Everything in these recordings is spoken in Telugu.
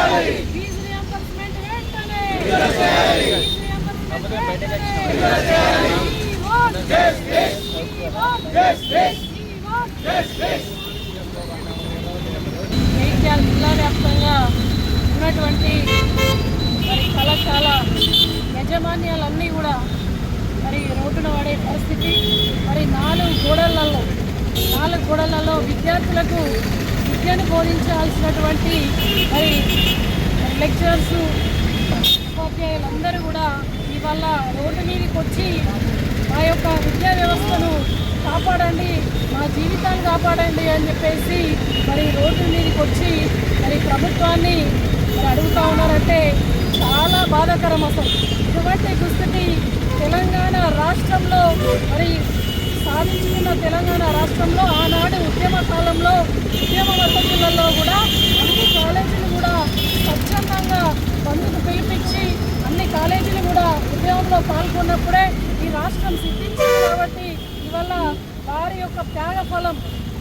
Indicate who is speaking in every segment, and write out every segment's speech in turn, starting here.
Speaker 1: ఫీజు రియంబర్స్మెంట్ వెంటనే. ఫీజు రియంబర్స్మెంట్ వెంటనే. We want justice. జగిత్యాల జిల్లా వ్యాప్తంగా ఉన్నటువంటి మరి కళాశాల యజమాన్యాలన్నీ కూడా మరి రోడ్డున పడే పరిస్థితి. మరి నాలుగు గోడలలో నాలుగు గోడలలో విద్యార్థులకు విద్యను బోధించాల్సినటువంటి మరి లెక్చరర్స్ ఉపాధ్యాయులందరూ కూడా ఇవాళ రోడ్డు మీదకి వచ్చి మా యొక్క విద్యా వ్యవస్థను కాపాడండి మా జీవితాన్ని కాపాడండి అని చెప్పేసి మరి రోడ్డు మీదకి వచ్చి మరి ప్రభుత్వాన్ని అడుగుతా ఉన్నారంటే చాలా బాధాకరం అసలు. ఇటువంటి దుస్థితి తెలంగాణ రాష్ట్రంలో మరి సాధించుకున్న తెలంగాణ రాష్ట్రంలో ఆనాడు ఉద్యమ కాలంలో ఉద్యమ వసతులలో కూడా అన్ని కాలేజీలు కూడా స్వచ్ఛందంగా బంధుకు పిలిపించి అన్ని కాలేజీలు కూడా ఉద్యమంలో పాల్గొన్నప్పుడే ఈ రాష్ట్రం సిద్ధించింది కాబట్టి ఇవల్ల వారి యొక్క త్యాగ ఫలం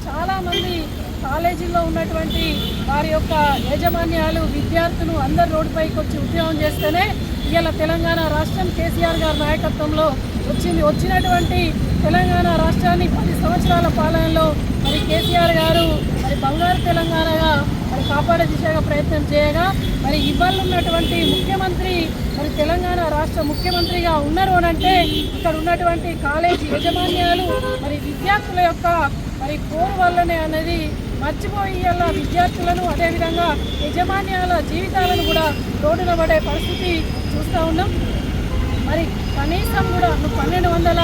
Speaker 1: చాలామంది కాలేజీల్లో ఉన్నటువంటి వారి యొక్క యాజమాన్యాలు విద్యార్థులు అందరు రోడ్డుపైకి వచ్చి ఉద్యోగం చేస్తేనే ఇవాళ తెలంగాణ రాష్ట్రం కేసీఆర్ గారి నాయకత్వంలో వచ్చింది. వచ్చినటువంటి తెలంగాణ రాష్ట్రాన్ని పది సంవత్సరాల పాలనలో మరి కేసీఆర్ గారు మరి బంగారు తెలంగాణగా మరి కాపాడే దిశగా ప్రయత్నం చేయగా మరి ఇవాళ ఉన్నటువంటి ముఖ్యమంత్రి మరి తెలంగాణ రాష్ట్ర ముఖ్యమంత్రిగా ఉన్నారు అని అంటే ఇక్కడ ఉన్నటువంటి కాలేజీ యజమాన్యాలు మరి విద్యార్థుల యొక్క మరి కోరు వల్లనే అనేది మర్చిపోయి విద్యార్థులను అదేవిధంగా యజమాన్యాల జీవితాలను కూడా రోడ్డున పడే పరిస్థితి చూస్తూ ఉన్నాం. మరి కనీసం కూడా నువ్వు పన్నెండు వందల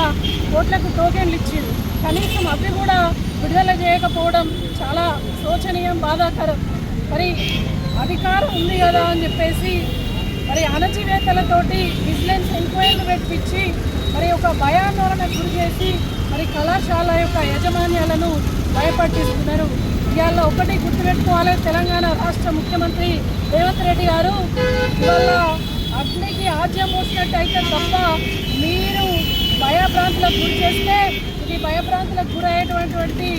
Speaker 1: కోట్లకు టోకెన్లు ఇచ్చింది. కనీసం అవి కూడా విడుదల చేయకపోవడం చాలా శోచనీయం బాధాకరం. మరి అధికారం ఉంది కదా అని చెప్పేసి మరి అణచివేతలతోటి విజిలెన్స్ ఎంక్వైరీలు పెట్టించి మరి ఒక భయాందోళన గురి చేసి మరి కళాశాల యొక్క యాజమాన్యాలను భయపట్టిస్తున్నారు. ఇవాళ ఒకటి గుర్తుపెట్టుకోవాలి తెలంగాణ రాష్ట్ర ముఖ్యమంత్రి రేవంత్ రెడ్డి గారు ఇవాళ చేసినట్టయితే అయితే తప్ప మీరు భయభ్రాంతులకు గురి చేస్తే ఇది భయభ్రాంతులకు గురయ్యేటటువంటి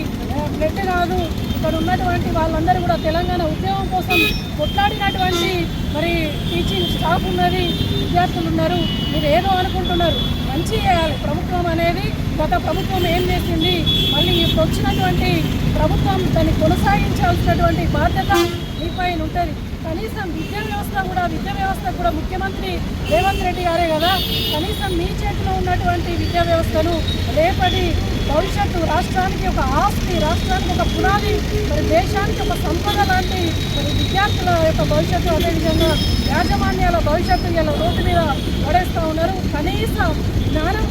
Speaker 1: బ్లడ్ కాదు. ఇక్కడ ఉన్నటువంటి వాళ్ళందరూ కూడా తెలంగాణ ఉద్యోగం కోసం కొట్లాడినటువంటి మరి టీచింగ్ స్టాఫ్ ఉన్నది. విద్యార్థులు ఉన్నారు. మీరు ఏదో అనుకుంటున్నారు. మంచి చేయాలి. ప్రభుత్వం అనేది గత ప్రభుత్వం ఏం చేసింది? మళ్ళీ ఇప్పుడు వచ్చినటువంటి ప్రభుత్వం దాన్ని కొనసాగించాల్సినటువంటి బాధ్యత మీపైన ఉంటుంది. కనీసం విద్యా వ్యవస్థ కూడా విద్యా వ్యవస్థ కూడా ముఖ్యమంత్రి రేవంత్ రెడ్డి గారే కదా. కనీసం మీ చేతిలో ఉన్నటువంటి విద్యా వ్యవస్థను రేపటి భవిష్యత్తు రాష్ట్రానికి ఒక ఆస్తి రాష్ట్రానికి ఒక పునాది మరి దేశానికి ఒక సంపద లాంటి మరి విద్యార్థుల యొక్క భవిష్యత్తు అదేవిధంగా యాజమాన్యాల భవిష్యత్తు ఇలా రోడ్డు మీద పడేస్తూ ఉన్నారు. కనీసం జ్ఞానం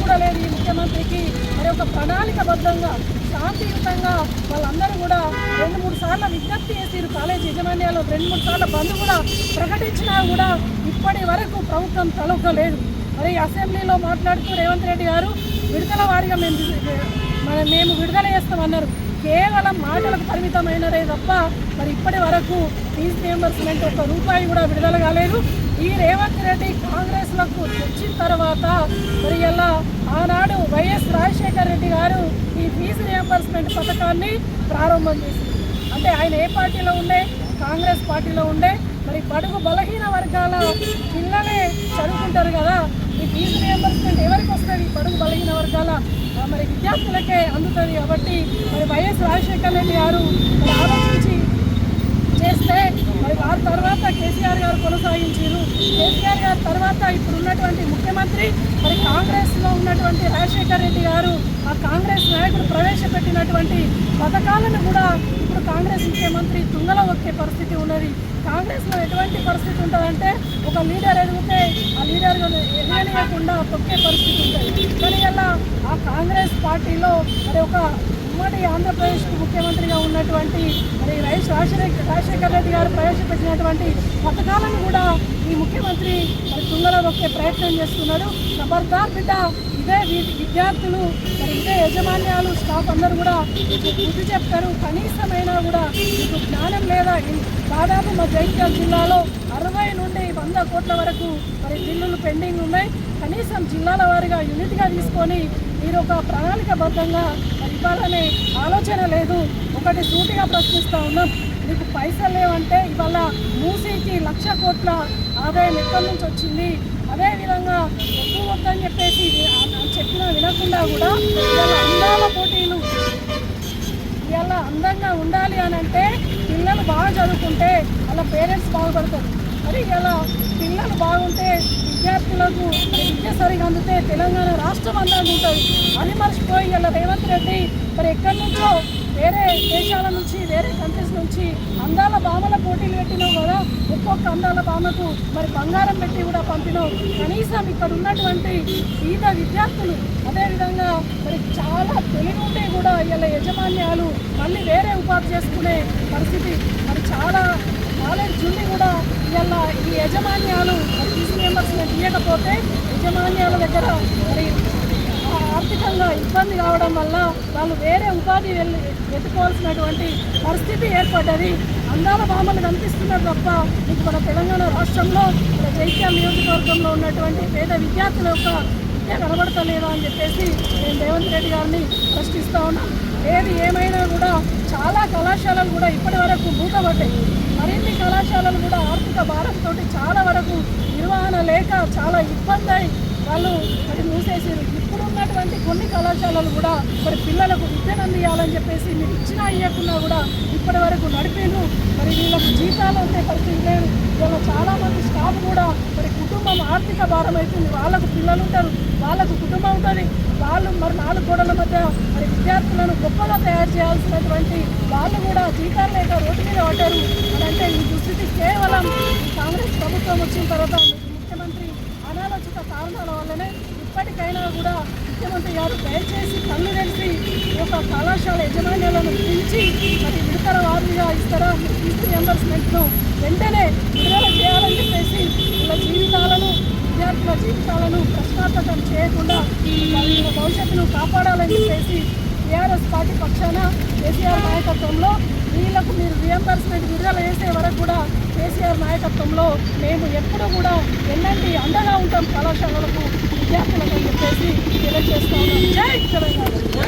Speaker 1: ముఖ్యమంత్రికి మరి ఒక ప్రణాళికబద్ధంగా శాంతియుతంగా వాళ్ళందరూ కూడా రెండు మూడు సార్లు విజ్ఞప్తి చేసిరు కాలేజీ యజమాన్యాలు రెండు మూడు సార్లు బంద్ కూడా ప్రకటించినా కూడా ఇప్పటి వరకు ప్రభుత్వం తలొక్కలేదు. మరి అసెంబ్లీలో మాట్లాడుతూ రేవంత్ రెడ్డి గారు విడుదల వారిగా మేము మన మేము విడుదల చేస్తామన్నారు. కేవలం మాటలకు పరిమితమైనదే తప్ప మరి ఇప్పటి వరకు ఫీజు రియంబర్స్మెంట్ ఒక రూపాయి కూడా విడుదల కాలేదు. ఈ రేవంత్ రెడ్డి కాంగ్రెస్లకు వచ్చిన తర్వాత మరి ఎలా ఆనాడు వైఎస్ రాజశేఖర రెడ్డి గారు ఈ ఫీజు రియంబర్స్మెంట్ పథకాన్ని ప్రారంభం చేసింది. అంటే ఆయన ఏ పార్టీలో ఉండే? కాంగ్రెస్ పార్టీలో ఉండే. మరి బడుగు బలహీన వర్గాల పిల్లలే చదువుకుంటారు కదా. ఈ ఫీజు రియంబర్స్మెంట్ ఎవరికి వస్తుంది? బడుగు బలహీన వర్గాల మరి విద్యార్థులకే అందుతుంది కాబట్టి మరి వైఎస్ రాజశేఖర రెడ్డి గారు ఆలోచించి చేస్తే మరి వారి తర్వాత కేసీఆర్ గారు కొనసాగించారు. కేసీఆర్ గారి తర్వాత ఇప్పుడు ఉన్నటువంటి ముఖ్యమంత్రి మరి కాంగ్రెస్లో ఉన్నటువంటి రాజశేఖర్ రెడ్డి గారు ఆ కాంగ్రెస్ నాయకుడు ప్రవేశపెట్టినటువంటి పథకాలను కూడా ఇప్పుడు కాంగ్రెస్ ముఖ్యమంత్రి తుంగలో ఒక్కే పరిస్థితి ఉన్నది. కాంగ్రెస్లో ఎటువంటి పరిస్థితి ఉంటుందంటే ఒక లీడర్ ఎదిగితే ఆ లీడర్ ఎదగనియకుండా తొక్కే పరిస్థితి ఉంటుంది. కానీ అలా ఆ కాంగ్రెస్ పార్టీలో మరి ఒక ఉమ్మడి ఆంధ్రప్రదేశ్ ముఖ్యమంత్రిగా ఉన్నటువంటి మరి రైస్ రాజశేఖర్ రాజశేఖర్ రెడ్డి గారు ప్రవేశపెట్టినటువంటి పథకాలను కూడా ఈ ముఖ్యమంత్రి మరి తుంగలో నొక్కే ప్రయత్నం చేస్తున్నాడు. ఖబర్దార్ బిడ్డ ఇదే వీటి విద్యార్థులు మరి ఇదే యజమాన్యాలు స్టాఫ్ అందరూ కూడా బుద్ధి చెప్తారు కనీసమైనా కూడా మీకు జ్ఞానం లేదా దాదాపు మా జైత్యాల జిల్లాలో అరవై నుండి వంద కోట్ల వరకు మరి బిల్లులు పెండింగ్ ఉన్నాయి. కనీసం జిల్లాల వారిగా యూనిట్గా తీసుకొని మీరు ఒక ప్రణాళికబద్ధంగా ఇవ్వాలనే ఆలోచన లేదు. ఒకటి సూటిగా ప్రశ్నిస్తూ ఉన్నాం. మీకు పైసలు లేవంటే ఇవాళ మూసీకి కోట్ల ఆదాయం ఎక్కడి నుంచి వచ్చింది. అదేవిధంగా ఎక్కువ వద్దని చెప్పేసి ఆ- చెప్పినా వినకుండా కూడా ఇవాళ అందాల పోటీలు. ఇవాళ అందంగా ఉండాలి అని అంటే పిల్లలు బాగా చదువుకుంటే వాళ్ళ పేరెంట్స్ బాగుపడతారు. మరి ఇలా పిల్లలు బాగుంటే విద్యార్థులకు మరి విద్య సరిగా అందితే తెలంగాణ రాష్ట్రం అందంగా ఉంటుంది. అని మర్చిపోయి ఇలా రేవంత్ రెడ్డి మరి ఎక్కడి నుంచో వేరే దేశాల నుంచి వేరే కంట్రీస్ నుంచి అందాల భామల పోటీలు పెట్టినావు కదా ఒక్కొక్క అందాల భామకు మరి బంగారం పెట్టి కూడా పంపినావు. కనీసం ఇక్కడ ఉన్నటువంటి పేద విద్యార్థులు అదేవిధంగా మరి చాలా తెలివి ఉంటే కూడా ఇలా యజమాన్యాలు మళ్ళీ వేరే ఉపాధి చేసుకునే పరిస్థితి. మరి చాలా కాలేజ్ నుండి కూడా ఇలా ఈ యజమాన్యాలు మరి ఫీజు రియంబర్స్మెంట్ ఇవ్వకపోతే యజమాన్యాల దగ్గర మరి ఆర్థికంగా ఇబ్బంది కావడం వల్ల వాళ్ళు వేరే ఉపాధి వెళ్ళి వెతుకోవాల్సినటువంటి పరిస్థితి ఏర్పడ్డది. అందాల భామలు కనిపిస్తున్నారు తప్ప మీకు మన తెలంగాణ రాష్ట్రంలో మన జైత్యాల నియోజకవర్గంలో ఉన్నటువంటి పేద విద్యార్థుల యొక్క విద్య కనబడతలేదా అని చెప్పేసి నేను రేవంత్ రెడ్డి గారిని ప్రశ్నిస్తా ఉన్నాను ఏది ఏమైనా కూడా చాలా కళాశాలలు కూడా ఇప్పటి వరకు మూతపడ్డాయి. మరిన్ని కళాశాలలు కూడా ఆర్థిక భారంతో చాలా వరకు నిర్వహణ లేక చాలా ఇబ్బంది అయి వాళ్ళు అది మూసేసారు ఇలాంటి కొన్ని కళాశాలలు కూడా మరి పిల్లలకు విద్యను అందియాలని చెప్పేసి మీరు ఇచ్చినా ఇవ్వకున్నా కూడా ఇప్పటి వరకు నడిపేను. మరి వీళ్ళకు జీతాలు ఉండే పరిస్థితి లేదు. ఇవాళ చాలామంది స్టాఫ్ కూడా మరి కుటుంబం ఆర్థిక భారం అవుతుంది వాళ్ళకు పిల్లలు ఉంటారు వాళ్ళకు కుటుంబం ఉంటుంది. వాళ్ళు మరి నాలుగు గోడల మధ్య మరి విద్యార్థులను గొప్పగా తయారు చేయాల్సినటువంటి వాళ్ళు కూడా జీతాలు లేక రోడ్డు మీద పడ్డారు. అని అంటే ఈ దుస్థితి కేవలం కాంగ్రెస్ ప్రభుత్వం వచ్చిన తర్వాత ముఖ్యమంత్రి అనాలోచిత కారణాల వల్లనే ఇప్పటికైనా కూడా ముఖ్యమంత్రి గారు దయచేసి కళ్ళు తెలిసి ఈ యొక్క కళాశాల యజమాన్యాలను పిలిచి మరి విడతల వారీగా ఇస్తారా ఫీజు రియంబర్స్మెంట్ను వెంటనే విడుదల చేయాలని చెప్పేసి వీళ్ళ జీవితాలను విద్యార్థుల జీవితాలను ప్రశ్నార్థకం చేయకుండా వాళ్ళ భవిష్యత్తును కాపాడాలని చెప్పేసి టీఆర్ఎస్ పార్టీ పక్షాన కేసీఆర్ నాయకత్వంలో వీళ్ళకు మీరు రియంబర్స్మెంట్ విడుదల చేసే వరకు కూడా కేసీఆర్ నాయకత్వంలో మేము ఎప్పుడూ కూడా ఎన్నంటి అండగా ఉంటాం కళాశాలలకు. విద్యార్థులకు అని చెప్పేసి తెలియజేస్తా ఉన్నాం. జై తెలంగాణ.